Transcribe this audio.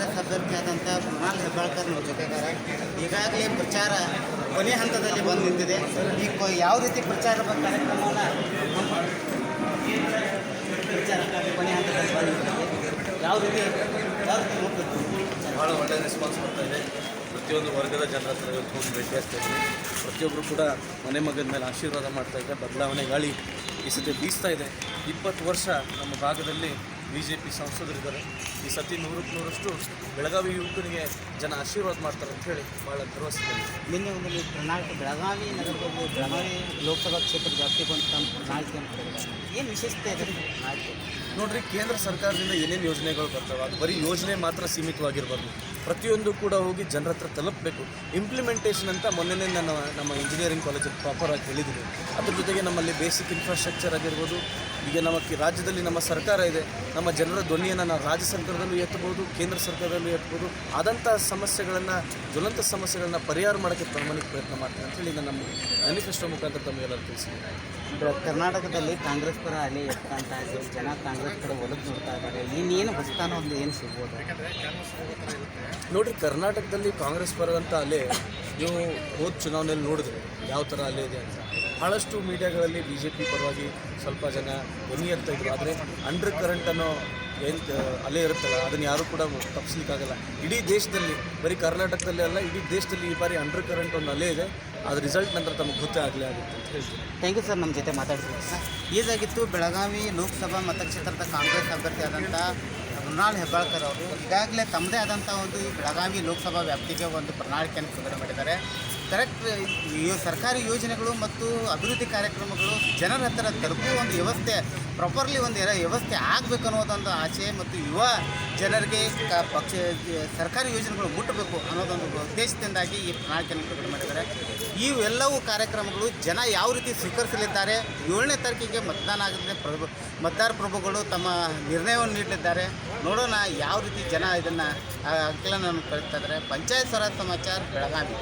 ಮೃಣಾಲ್ ಹೆಬ್ಬಾಳ್ಕರ್ ನಮ್ಮ ಜೊತೆಗಾರ. ಈಗಾಗಲೇ ಪ್ರಚಾರ ಕೊನೆ ಹಂತದಲ್ಲಿ ಬಂದು ನಿಂತಿದೆ. ಈ ಕೊ- ಯಾವ ರೀತಿ ಪ್ರಚಾರ ಕಾರ್ಯಕ್ರಮವನ್ನು ಪ್ರಚಾರ ಕೊನೆ ಹಂತದಲ್ಲಿ ಬಂದು ಯಾವ ರೀತಿ ಯಾವ ರೀತಿ ಭಾಳ ಒಳ್ಳೆಯ ರೆಸ್ಪಾನ್ಸ್ ಬರ್ತಾ ಇದೆ. ಪ್ರತಿಯೊಂದು ವರ್ಗದ ಜನರ ಹತ್ರ ಇವತ್ತು ಹೋಗಿ ಭೇಟಿ ಆಗ್ತಾ ಇದ್ದೀನಿ ಪ್ರತಿಯೊಬ್ಬರು ಕೂಡ ಮನೆ ಮಗದ ಮೇಲೆ ಆಶೀರ್ವಾದ ಮಾಡ್ತಾ ಇದ್ದಾರೆ. ಬದಲಾವಣೆ ಗಾಳಿ ಈ ಸತಿ ಬೀಸ್ತಾ ಇದೆ. ಇಪ್ಪತ್ತು ವರ್ಷ ನಮ್ಮ ಭಾಗದಲ್ಲಿ ಬಿ ಜೆ ಪಿ ಸಂಸದರಿದ್ದಾರೆ. ಈ ಸತಿ ನೂರಕ್ಕೆ ನೂರಷ್ಟು ಬೆಳಗಾವಿ ಯುವಕರಿಗೆ ಜನ ಆಶೀರ್ವಾದ ಮಾಡ್ತಾರೆ ಅಂತ ಹೇಳಿ ಭಾಳ ಭರವಸೆ ನಿನ್ನೆ ಒಂದು ಪ್ರಣಾಳಿಕೆ ಬೆಳಗಾವಿ ನಗರದಲ್ಲಿ ಬೆಳಗಾವಿ ಲೋಕಸಭಾ ಕ್ಷೇತ್ರ ಜಾಸ್ತಿ ಬಂತ ಪ್ರಣಾಳಿಕೆ ಏನು ವಿಶೇಷತೆ ಇದೆ? ಪ್ರಣಾಳಿಕೆ ನೋಡ್ರಿ ಕೇಂದ್ರ ಸರ್ಕಾರದಿಂದ ಏನೇನು ಯೋಜನೆಗಳು ಬರ್ತವೆ? ಅದು ಬರೀ ಯೋಜನೆ ಮಾತ್ರ ಸೀಮಿತವಾಗಿರಬಾರ್ದು. ಪ್ರತಿಯೊಂದು ಕೂಡ ಹೋಗಿ ಜನರ ಹತ್ರ ತಲುಪಬೇಕು. ಇಂಪ್ಲಿಮೆಂಟೇಷನ್ ಅಂತ ಮೊನ್ನೆನೇ ನಾನು ನಮ್ಮ ಇಂಜಿನಿಯರಿಂಗ್ ಕಾಲೇಜಲ್ಲಿ ಪ್ರಾಪರ್ ಆಗಿ ಹೇಳಿದ್ದೀನಿ ಅದ್ರ ಜೊತೆಗೆ ನಮ್ಮಲ್ಲಿ ಬೇಸಿಕ್ ಇನ್ಫ್ರಾಸ್ಟ್ರಕ್ಚರ್ ಆಗಿರ್ಬೋದು. ಈಗ ನಮ್ಮ ರಾಜ್ಯದಲ್ಲಿ ನಮ್ಮ ಸರ್ಕಾರ ಇದೆ. ನಮ್ಮ ಜನರ ಧ್ವನಿಯನ್ನು ನಾವು ರಾಜ್ಯ ಸರ್ಕಾರದಲ್ಲೂ ಎತ್ತಬಹುದು ಕೇಂದ್ರ ಸರ್ಕಾರದಲ್ಲೂ ಎತ್ತಬಹುದು. ಆದಂಥ ಸಮಸ್ಯೆಗಳನ್ನು ಜ್ವಲಂತ ಸಮಸ್ಯೆಗಳನ್ನು ಪರಿಹಾರ ಮಾಡೋಕ್ಕೆ ಪ್ರಾಮಾಣಿಕ ಪ್ರಯತ್ನ ಮಾಡ್ತೀನಿ ಅಂತೇಳಿ ನಾನು ನಮ್ಮ ಮ್ಯಾನಿಫೆಸ್ಟೋ ಮುಖಾಂತರ ತಮಗೆಲ್ಲರೂ ತಿಳಿಸಿದ್ದೀನಿ ಬ- ಕರ್ನಾಟಕದಲ್ಲಿ ಕಾಂಗ್ರೆಸ್ ಪರ ಅಲೆ ಎತ್ತಂತ ಇದೆ ಜನ ಕಾಂಗ್ರೆಸ್ ಕಡೆ ಒಲವು ನೋಡ್ತಾ ಇದ್ದಾರೆ. ಇನ್ನೇನು ಹೊಸತಾನ ಒಂದು ಏನು ಸಿಗ್ಬೋದು? ನೋಡಿ ಕರ್ನಾಟಕದಲ್ಲಿ ಕಾಂಗ್ರೆಸ್ ಪರದಂಥ ಅಲೆ ನೀವು ಹೋದ ಚುನಾವಣೆಯಲ್ಲಿ ನೋಡಿದ್ರೆ ಯಾವ ಥರ ಅಲೆ ಇದೆ ಅಂತ. ಭಾಳಷ್ಟು ಮೀಡಿಯಾಗಳಲ್ಲಿ ಬಿ ಜೆ ಪಿ ಪರವಾಗಿ ಸ್ವಲ್ಪ ಜನ ಧ್ವನಿ ಅಂತ ಇದ್ರು. ಆದರೆ ಅಂಡರ್ ಕರೆಂಟ್ ಅನ್ನೋ ಏನು ಅಲೆ ಇರುತ್ತಲ್ಲ, ಅದನ್ನು ಯಾರೂ ಕೂಡ ತಪ್ಪಿಸ್ಲಿಕ್ಕಾಗಲ್ಲ ಇಡೀ ದೇಶದಲ್ಲಿ, ಬರೀ ಕರ್ನಾಟಕದಲ್ಲಿ ಅಲ್ಲ, ಇಡೀ ದೇಶದಲ್ಲಿ ಈ ಬಾರಿ ಅಂಡರ್ ಕರೆಂಟ್ ಒಂದು ಅಲೆ ಇದೆ. ಅದು ರಿಸಲ್ಟ್ ನಂತರ ತಮಗೆ ಗೊತ್ತೇ ಆಗಲೇ ಆಗುತ್ತೆ ಅಂತ ಹೇಳ್ತೀನಿ. ಥ್ಯಾಂಕ್ ಯು ಸರ್ ನಮ್ಮ ಜೊತೆ ಮಾತಾಡ್ತೀವಿ ಇದಾಗಿತ್ತು ಬೆಳಗಾವಿ ಲೋಕಸಭಾ ಮತಕ್ಷೇತ್ರದ ಕಾಂಗ್ರೆಸ್ ಅಭ್ಯರ್ಥಿಯಾದಂಥ ಮೃಣಾಲ್ ಹೆಬ್ಬಾಳ್ಕರ್ ಅವರು ಈಗಾಗಲೇ ತಮ್ಮದೇ ಆದಂಥ ಒಂದು ಬೆಳಗಾವಿ ಲೋಕಸಭಾ ವ್ಯಾಪ್ತಿಗೆ ಒಂದು ಪ್ರಣಾಳಿಕೆಯನ್ನು ಬಿಡುಗಡೆ ಮಾಡಿದ್ದಾರೆ. ಕರೆಕ್ಟ್ ಸರ್ಕಾರಿ ಯೋಜನೆಗಳು ಮತ್ತು ಅಭಿವೃದ್ಧಿ ಕಾರ್ಯಕ್ರಮಗಳು ಜನರ ಹತ್ತಿರ ತಲುಪುವ ಒಂದು ವ್ಯವಸ್ಥೆ ಪ್ರಾಪರ್ಲಿ ಒಂದು ವ್ಯವಸ್ಥೆ ಆಗಬೇಕು ಅನ್ನೋದೊಂದು ಆಸೆ ಮತ್ತು ಯುವ ಜನರಿಗೆ ಪಕ್ಷ, ಸರ್ಕಾರಿ ಯೋಜನೆಗಳು ಮುಟ್ಟಬೇಕು ಅನ್ನೋದೊಂದು ಉದ್ದೇಶದಿಂದಾಗಿ ಈ ಪ್ರಣಾಳಿಕೆಯನ್ನು ಬಿಡುಗಡೆ ಮಾಡಿದ್ದಾರೆ. ಇವೆಲ್ಲವೂ ಕಾರ್ಯಕ್ರಮಗಳು ಜನ ಯಾವ ರೀತಿ ಸ್ವೀಕರಿಸಲಿದ್ದಾರೆ, ಏಳನೇ ತಾರೀಕಿಗೆ ಮತದಾನ ಆಗುತ್ತೆ, ಪ್ರಭು, ಮತದಾರ ಪ್ರಭುಗಳು ತಮ್ಮ ನಿರ್ಣಯವನ್ನು ನೀಡಲಿದ್ದಾರೆ. ನೋಡೋಣ ಯಾವ ರೀತಿ ಜನ ಇದನ್ನು ಅಂಕಲನ ಕಳಿಸ್ತಾ ಇದ್ದಾರೆ. ಪಂಚಾಯತ್ ಸ್ವರಾಜ್ ಸಮಾಚಾರ, ಬೆಳಗಾವಿ.